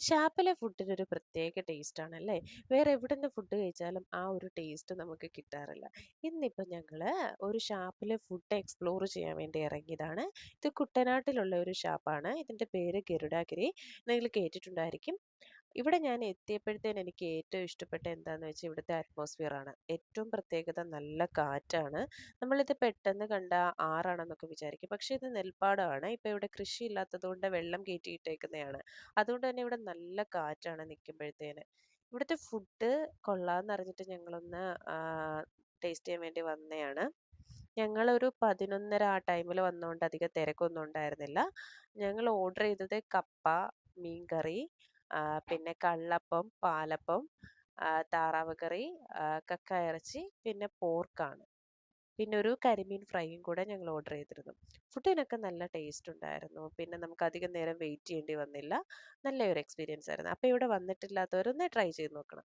ഷാപ്പിലെ ഫുഡിനൊരു പ്രത്യേക ടേസ്റ്റ് ആണല്ലേ വേറെ എവിടെ നിന്ന് ഫുഡ് കഴിച്ചാലും ആ ഒരു ടേസ്റ്റ് നമുക്ക് കിട്ടാറില്ല. ഇന്നിപ്പോൾ ഞങ്ങൾ ഒരു ഷാപ്പിലെ ഫുഡ് എക്സ്പ്ലോർ ചെയ്യാൻ വേണ്ടി ഇറങ്ങിയതാണ്. ഇത് കുട്ടനാട്ടിലുള്ള ഒരു ഷാപ്പാണ്. ഇതിന്റെ പേര് ഗരുഡാഗിരി. നിങ്ങൾ കേട്ടിട്ടുണ്ടായിരിക്കും. ഇവിടെ ഞാൻ എത്തിയപ്പോഴത്തേന് എനിക്ക് ഏറ്റവും ഇഷ്ടപ്പെട്ട എന്താണെന്ന് വെച്ചാൽ ഇവിടുത്തെ അറ്റ്മോസ്ഫിയർ ആണ്. ഏറ്റവും പ്രത്യേകത നല്ല കാറ്റാണ്. നമ്മളിത് പെട്ടെന്ന് കണ്ട ആറാണെന്നൊക്കെ വിചാരിക്കും. പക്ഷേ ഇത് നെൽപ്പാടമാണ്. ഇപ്പൊ ഇവിടെ കൃഷി ഇല്ലാത്തതുകൊണ്ട് വെള്ളം കയറ്റിയിട്ടേക്കുന്നതാണ്. അതുകൊണ്ട് തന്നെ ഇവിടെ നല്ല കാറ്റാണ് നിൽക്കുമ്പോഴത്തേന്. ഇവിടുത്തെ ഫുഡ് കൊള്ളാമെന്നറിഞ്ഞിട്ട് ഞങ്ങളൊന്ന് ടേസ്റ്റ് ചെയ്യാൻ വേണ്ടി വന്നതാണ്. ഞങ്ങളൊരു 11:30 ആ ടൈമിൽ വന്നോണ്ട് അധികം തിരക്കൊന്നും ഉണ്ടായിരുന്നില്ല. ഞങ്ങൾ ഓർഡർ ചെയ്തത് കപ്പ, മീൻകറി, ആഹ്, പിന്നെ കള്ളപ്പം, പാലപ്പം, താറാവ് കറി, കക്ക ഇറച്ചി, പിന്നെ പോർക്കാണ്. പിന്നെ ഒരു കരിമീൻ ഫ്രൈയും കൂടെ ഞങ്ങൾ ഓർഡർ ചെയ്തിരുന്നു. ഫുഡിനൊക്കെ നല്ല ടേസ്റ്റ് ഉണ്ടായിരുന്നു. പിന്നെ നമുക്ക് അധികം നേരം വെയിറ്റ് ചെയ്യേണ്ടി വന്നില്ല. നല്ലൊരു എക്സ്പീരിയൻസ് ആയിരുന്നു. അപ്പോൾ ഇവിടെ വന്നിട്ടില്ലാത്തവരൊന്ന് ട്രൈ ചെയ്ത് നോക്കണം.